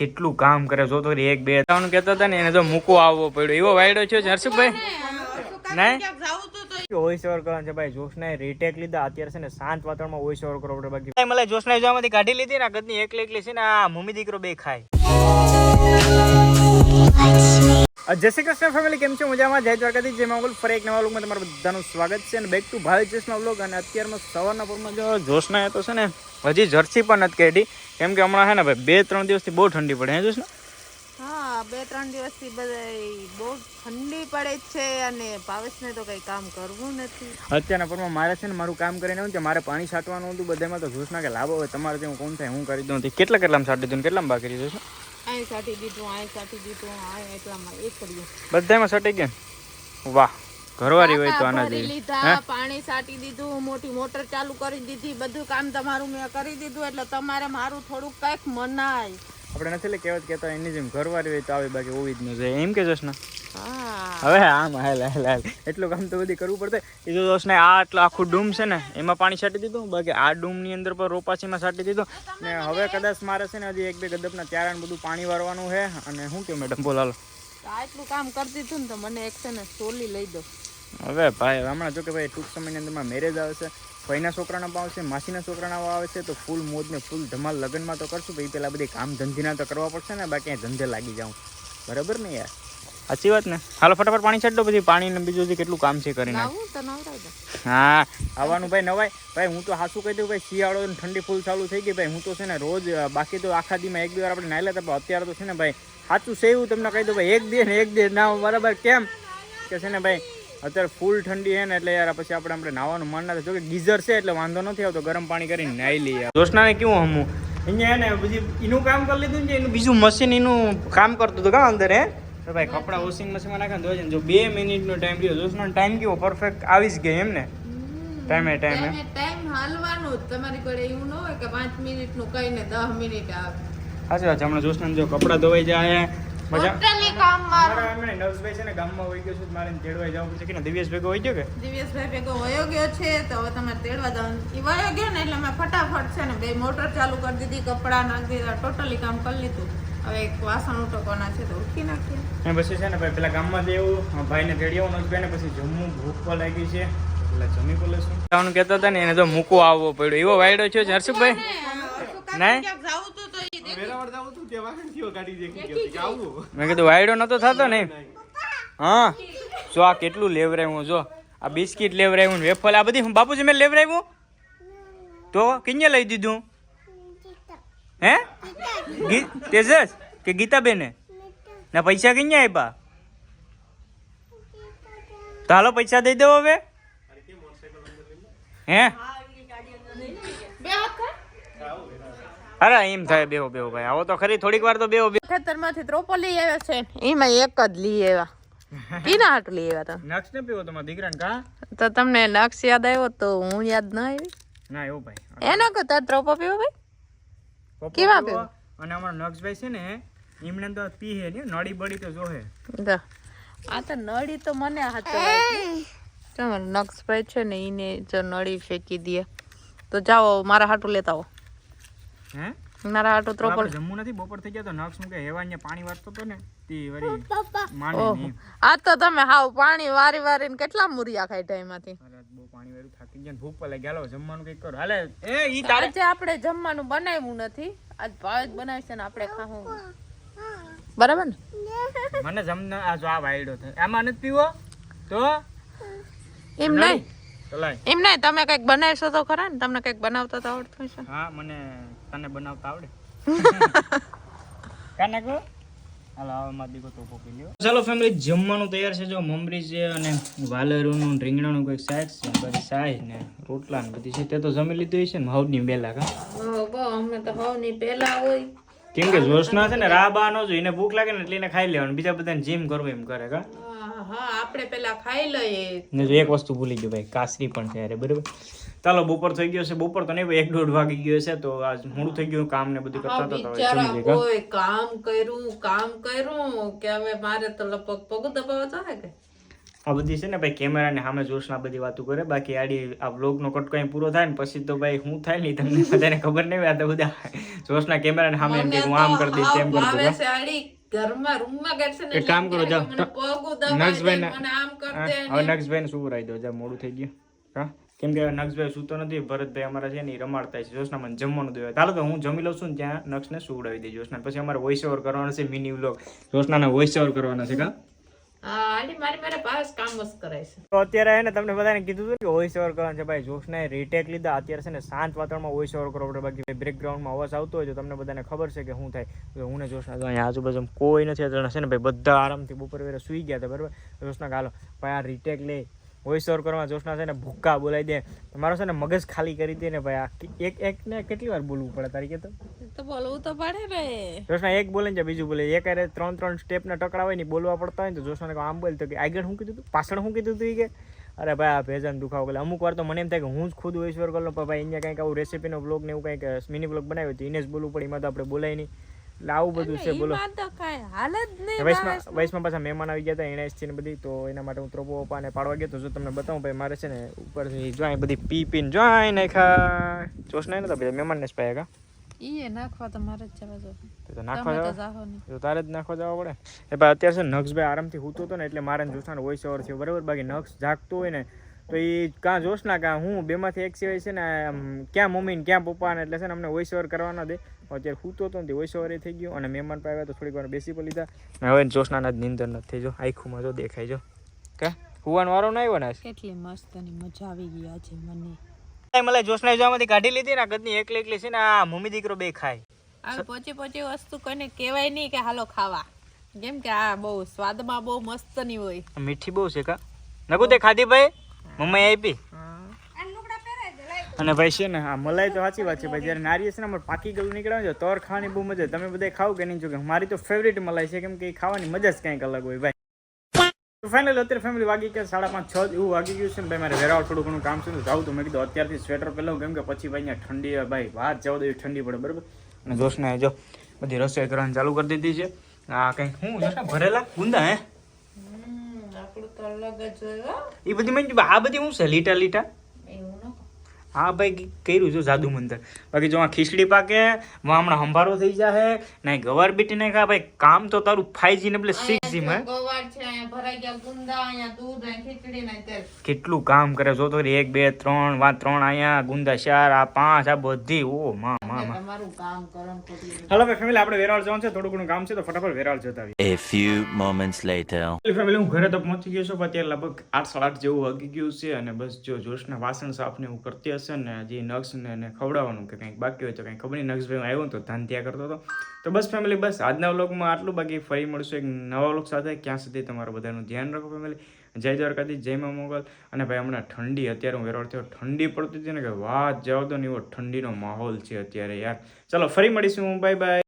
કેટલું કામ કરે જો તો એક બે. ત્રણ કહેતા હતા ને એને તો મૂકવો આવવો પડ્યો. એવો વાયડો છે હર્ષુભાઈ ના વોઇસ ઓવર કરવાનું છે ભાઈ જોશને રીટેક લીધા. અત્યારે છે ને શાંત વાતાવરણમાં વોઇસ ઓવર કરવો પડે બાકી. મને જોશના જોવામાંથી કાઢી લીધી ને ગદની એકલી એકલી છે ને આ મમ્મી દીકરો બે ખાય. જય શ્રી કૃષ્ણ ફેમિલી કેમ છો? મજામાં? જય દ્વારકાથી જય મોગલ. ફરી એક નવા લોકમાં તમારું બધાનું સ્વાગત છે અને બેક ટુ ભાઈ જોશના વ્લોગ અને અત્યારમાં સવારના પૂરમાં જો જોશના તો છે ને હજી જર્સી પણ નથી કાઢી. કેમ કે હમણાં છે ને ભાઈ બે ત્રણ દિવસથી બહુ ઠંડી પડે હે જોશ હા બે ત્રણ દિવસથી બધા બહુ ઠંડી પડે છે અને ભાવેશને તો કંઈ કામ કરવું નથી. અત્યારના પરમાં મારે છે ને મારું કામ કરીને એવું કે મારે પાણી છાંટવાનું હતું. બધામાં તો જોશના કે લાવો હવે તમારે જેવું કોણ થાય હું કરી દઉં. કેટલા કેટલામાં છાંટી દઉં કેટલામાં બાકી છે અહીં સાટી દીધું અહીં સાટી દીધું આ એટલામાં એક કર્યું. બધામાં સટી ગયા વાહ ઘરવાળી હોય તો આના જેવી. લીધા પાણી સાટી દીધું મોટી મોટર ચાલુ કરી દીધી બધું કામ તમારું મેં કરી દીધું એટલે તમારે મારું થોડુંક કંઈક મનાય. આપણે નથી લે કહેવત કહેતા એની જેમ ઘરવાળી હોય તો આવી બાકી હોવી જ ન જાય એમ કે જશના? હા હવે આમ હાલ હાલ હાલ. એટલું કામ તો બધી કરવું પડશે. એ જો દોસ્ત ને આ આટલું આખું ડૂમ છે ને એમાં પાણી છાંટી દીધું બાકી આ ડૂમની અંદર પર રોપાસીમાં છાંટી દીધું. ને હવે કદાચ મારે છે ને હજી એક બે ગદપના ચારા ને બધું પાણી વારવાનું છે. અને શું કહ્યું મેડમ બોલાલો તો આટલું કામ કરતી દીધું ને તો મને એક છે ને સોલી લઈ દો. હવે ભાઈ હમણાં જો કે ભાઈ ટૂંક સમયની અંદરમાં મેરેજ આવશે ભાઈના છોકરાના પણ આવશે માસીના છોકરાના આવે છે તો ફૂલ મોજ ને ફૂલ ધમાલ લગ્નમાં તો કરશું ભાઈ પેલા બધી કામ ધંધીના તો કરવા પડશે ને બાકી ધંધે લાગી જાઉં. બરાબર ને યાર? સાચી વાત ને? હાલો ફટાફટ પાણી છાંટ દો પછી પાણી ને બીજું હજી કેટલું કામ છે કરીને. હા આવવાનું ભાઈ નવાય. ભાઈ હું તો હાસું કહી દઉં ભાઈ શિયાળો ઠંડી ફૂલ ચાલુ થઈ ગઈ ભાઈ હું તો છે ને રોજ બાકી તો આખા દીમાં એક બે વાર આપણે નાહી લેતા પણ અત્યારે તો છે ને ભાઈ સાચું છે એવું તમને કહી દઉં ભાઈ એક દે ને એક દે ના બરાબર કેમ? કે છે ને ભાઈ અત્યારે ફૂલ ઠંડી છે ને એટલે યાર પછી આપણે આપણે નાવાનું મન ના જોકે જો કે ગીઝર છે એટલે વાંધો નથી આવતો ગરમ પાણી કરીને નાહી લઈએ. દોસ્તનાને કેવું હમું? અહીંયા ને પછી એનું કામ કરી લીધું ને એનું બીજું મશીન એનું કામ કરતું હતું કા અંદર હે? તો ભાઈ કપડા વોશિંગ મશીનમાં નાખે ને તો જો બે મિનિટનો ટાઈમ રહ્યો. દોસ્તનો ટાઈમ કેવો? પરફેક્ટ આવી જ ગઈ એમ ને? ટાઈમે ટાઈમે ટાઈમ હાલવાનું જ. તમારી કોડે એવું ન હોય કે પાંચ મિનિટનું કઈ ને દસ મિનિટ આવે. સાચી વાત છે. હમણાં જોશના જો કપડાં ધોવાઈ જાય મજા ટોટલી કામ મારું મારા એમણે નર્સભાઈ છે ને ગામમાં વહી ગયો છે મારે તેડવા તેડવાઈ જવું પડશે. કે ને દિવ્યેશ ભેગો વહી ગયો કે? દિવ્યેશભાઈ ભેગો વયો ગયો છે તો હવે તમારે તેડવા જવાનું. એ વયો ગયો ને એટલે મેં ફટાફટ છે ને બે મોટર ચાલુ કરી દીધી કપડાં નાખી દીધા ટોટલી કામ કરી લીધું. હવે એક વાસણ ઉટકવાના છે તો ઉઠી નાખીએ. પછી છે ને ભાઈ પેલા ગામમાં જવું ભાઈને તેડી આવું નર્સભાઈ ને પછી જમવું ભૂખ પણ લાગી છે. એટલે જમી પણ લેશું જવાનું કહેતા હતા ને એને તો મૂકો આવવો પડ્યો. એવો વાયડો છે હર્ષુભાઈ. મેં કીધું વાયડો નતો થતો ને? હા. જો આ કેટલું લેવરાયું જો. આ બિસ્કિટ લેવરાયું ને વેફલ આ બધી હું બાપુજી મેં લેવરાયું? તો કિંજે લઈ દીધું? હે? તેજસ કે ગીતાબેને? ના પૈસા કઈ આપ્યા તો હાલો પૈસા દઈ દો હવે. હે. અરે એમ થાય બેહો બેહો ભાઈ. આવો તો ખરી થોડીક વાર તો બેહો ખેતરમાંથી લઈ આવ્યા છે. એમાં એક જ લઈ આવ્યા. કીના હાટું લઈ આવ્યા તા. નક્ષ ને પીવો તમારા દીકરાને કા? તો તમને નક્ષ યાદ આવ્યો તો હું યાદ ના આવી. ના એવું ભાઈ. એનો કે તાર ત્રોપો પીવો ભાઈ? કેવા પીવો અને અમારા નક્ષભાઈ છે ને એમને તો પીહે ને નડી બડી તો જોહે. આ તો નળી તો મને હાથ તમારે નક્ષભાઈ છે ને એને જો નળી ફેંકી દે. તો જાઓ મારા હાટું લેતા આવો. હે? મારા હાટું ત્રોપલ જમ્મુ નથી? બપોર થઈ ગયા તો નક્ષ મૂકે. હેવાન્ય પાણી વારતો તો ને તી વરી માની આ તો તમે હાવ પાણી વારી વારીને કેટલા મુરિયા ખાઈ ટાઈમમાંથી? પાણી વેરું થાકી ગયા ભૂખ પર હાલો જમવાનું કંઈક કરો. હાલે એ ઈ તારે આજે આપણે જમવાનું બનાવ્યું નથી. આજ ભાવ બનાવશે ને આપણે ખાવું. બરાબર ને? મને જમ આ જો આ વાયડો થાય. આમાં નથી પીવો? તો? એમ નહીં? એમ નહીં તમે કંઈક બનાવશો તો ખરા ને? તમને કંઈક બનાવતા તો આવડતું હશે. હા મને તને બનાવતા આવડે. કાને ચાલો ફેમિલી જમવાનું તૈયાર છે. જો મમરી છે અને વાલરનું રીંગણાનું કંઈક શાક છે બધી સાઈઝ ને રોટલા ને બધી છે. તે તો જમી લીધું છે ને હવની બેલા કા? અમે તો હવની પેલા હોય. કેમ કે જોશના છે ને રાહ બા નો જોઈને ભૂખ લાગે ને એટલે એને ખાઈ લેવાનું. બીજા બધાને જીમ કરવું એમ કરે કા? હા આપણે પેલા ખાઈ લઈએ. ને એક વસ્તુ ભૂલી ગયો ભાઈ કાસરી પણ છે અરે બરાબર? ચાલો બપોર થઈ ગયો છે બપોર તો નહીં એક દોઢ વાગી ગયો છે તો આજ મોડું થઈ ગયું કામ ને બધું કરતા હતા બિચારા કોઈ કામ કર્યું કામ કર્યું કે હવે મારે તો લગભગ પગ દબાવવા જાય કે? આ બધી છે ને ભાઈ કેમેરાની સામે જોશ આ બધી વાતો કરે બાકી આડી આ બ્લોગનો કટ કઈ પૂરો થાય ને પછી તો ભાઈ હું થાય નહીં તમને બધાને ખબર નહીં આ તો બધા જોશના કેમેરાની સામે એમ કે હું આમ કરી દઈશ તેમ કરી દઈશ ઘરમાં રૂમમાં બેઠશે ને એક કામ કરો, જાઓ. દે, મને આમ કર દે હવે નક્ષભાઈને શું કરાવી દો જા મોડું થઈ ગયું. હા? કેમ કે નક્ષભાઈ સૂતો નથી ભરતભાઈ અમારા છે ને ઈ રમાડતા છે જોશના મને જમવાનું દેવા. ચાલો તો હું જમી લઉં છું ને ત્યાં નક્ષને સુવડાવી દઈ જોશના પછી અમારે વોઇસ ઓવર કરવાનો છે મિની વ્લોગ જોશનાના વોઇસ ઓવર કરવાના છે કા? અત્યારે હે તમને બધાને કીધું હતું કે વોઇસ ઓવર કરવાનું ભાઈ જોશને રીટેક લીધા. અત્યારે છે ને શાંત વાતાવરણમાં વોઇસ ઓવર કરવો પડે બાકી બેકગ્રાઉન્ડમાં અવાજ આવતો હોય તો તમને બધાને ખબર છે કે શું થાય. હું ને આજુબાજુ કોઈ નથી આ છે ને ભાઈ બધા આરામથી બપોર વેરે સુઈ ગયા હતા, બરાબર? જોશના ગાલો ભાઈ આ રીટેક લે. વોઇસ ઓવર કરવામાં જોશના છે ને ભૂક્કા બોલાવી દે. તમારો છે ને મગજ ખાલી કરી દે ને ભાઈ. આ એક એક ને કેટલી વાર બોલવું પડે તારી કે તો? બોલવું તો પડે ને. જોશના એક બોલે ને બીજું બોલે. એક અરે ત્રણ ત્રણ સ્ટેપના ટકરા હોય ને બોલવા પડતા હોય ને તો જોશના આમ બોલ. તો કે આગળ શું કીધું તું? પાછળ શું કીધું તું કે? અરે ભાઈ આ ભેજન દુખાવો એટલે અમુક વાર તો મને એમ થાય કે હું જ ખુદ વૈશ્વર કરી લઉં પણ ભાઈ અહીંયા કંઈક આવું રેસીપીનો બ્લોગ ને એવું કંઈક મિની બ્લોગ બનાવ્યો તો એને જ બોલવું પડે. એમાં તો આપણે બોલાય નહીં. એટલે આવું બધું છે બોલો. એમાં તો કાંઈ હાલ જ નહીં વૈશમાં પાછા મહેમાન આવી ગયા હતા એણે છે બધી તો એના માટે હું ત્રોપો પપ્પાને પાડવા ગયો તો જો તમને બતાવું ભાઈ મારે છે ને ઉપરથી જો અહીં બધી પી પીને જો અહીં નાખા જોશ નહીં નતા બધા મહેમાનને જ પાયા ઈ નાખવા તો જ જવા તો તો નાખવા તમે તો જવા જાહો નહીં. તો તારે જ નાખવા જવા પડે. એ ભાઈ અત્યારે છે ને નક્ષભાઈ આરામથી સૂતો હતો ને એટલે મારે જોશનાનો વોઇસ ઓવર થયો. બરાબર? બાકી નક્ષ જાગતો હોય ને તો એ કાં જોશના કાં હું બેમાંથી એક સિવાય છે ને ક્યાં મમ્મી ને ક્યાં પપ્પા ને એટલે છે ને અમને વોઇસ ઓવર કરવાના દે. અત્યારે સૂતો હતો ને વોઇસ ઓવર થઈ ગયું અને મહેમાન પાસે આવ્યા તો થોડીક વાર બેસી પણ લીધા. હવે જોશના નીંદર નથી થઈ જો. આખું જો દેખાય જો. કે? હુવાનો વારો ના આવ્યો ને કેટલી મસ્ત મસ્તની મજા આવી ગઈ આજે મને. મને જોશના જોવામાંથી કાઢી લીધી ને ગદની એકલી એકલી છે ને આ મમ્મી દીકરો બે ખાય. આ પોચી પોચી વસ્તુ કોઈને કહેવાય નહીં કે હાલો ખાવા. કેમ કે આ બહુ સ્વાદમાં બહુ મસ્તની હોય. મીઠી બહુ છે કા? નકુ તે ખાધી ભાઈ? મમ્મી આપી અને ભાઈ છે ને આ મલાઈ તો સાચી વાત છે, ભાઈ જ્યારે નારિયેળ છે ને અમારે પાકી ગયેલું નીકળે છે, તોર ખાવાની બહુ મજા તમે બધા ખાવ કે નહીં, જો કે મારી તો ફેવરેટ મલાઈ છે, કેમ કે ખાવાની મજા જ કંઈક અલગ હોય, ભાઈ. ફાઇનલ અત્યારે ફેમિલી વાગી ગયા સાડા પાંચ, છ, એવું વાગી ગયું છે ને, ભાઈ, મારે વેરાવળ થોડું ઘણું કામ છે તો જાઉં તો મેં કીધું અત્યારથી સ્વેટર પહેલાં કેમ કે પછી ભાઈ અહીંયા ઠંડી ભાઈ, વાત જવા દેવી ઠંડી પડે, બરાબર? અને જોશને, જો બધી રસોઈ કરવાની ચાલુ કરી દીધી છે. આ કંઈક હું ભરેલા ગુંદા, હે? આપણું તો અલગ જ હોય એ બધી મેં આ બધી શું છે લીટા લીટા? હા ભાઈ કર્યું છે જાદુ મંતર. બાકી જો આ ખીચડી પાકે હમણાં હંભારો થઈ જાય ને ગવાર બીટી કા ભાઈ કામ તો તારું ફાઇવજી ને એટલે સિક્સ જી માં અહીંયા છે અહીંયા ભરાઈ ગયા ગુંદા અહીંયા દૂધ અહીંયા ખીચડી ને કેટલું કામ કરે જો તો એક બે ત્રણ વા ત્રણ અહીંયા ગુંદા ચાર આ પાંચ આ બધી ઓ માં માં હાલો ભાઈ ફેમિલી આપણે વેરાળ જવાનું છે. થોડું ઘણું કામ છે તો ફટાફટ વેરાળ જતા આવીએ. A few moments later. Family હું ઘરે તો પહોંચી ગયો છું પણ અત્યારે લગભગ આઠ સાડા આઠ જેવું વાગી ગયું છે અને બસ જો જોશના વાસણ સાફ ને હું કરતી હશે ને જે નક્ષ ને ખવડાવવાનું કે કંઈક બાકી હોય તો કંઈક ખબર નહીં. નક્ષભાઈ આવ્યો તો ધ્યાન ત્યાં કરતો હતો. તો બસ ફેમિલી બસ આજના વ્લોગમાં આટલું બાકી. ફરી મળશું એક નવા વ્લોગ સાથે. ક્યાં સુધી તમારું બધાનું ધ્યાન રાખો ફેમિલી જય દ્વારકાથી જય મા મોગલ. અને ભાઈ, હમણાં ઠંડી, અત્યારે હું વેરોળ થયો, ઠંડી પડતી હતી ને કે વાત જવા દો ને એવો ઠંડીનો માહોલ છે અત્યારે યાર. ચલો, ફરી મળીશું. Bye bye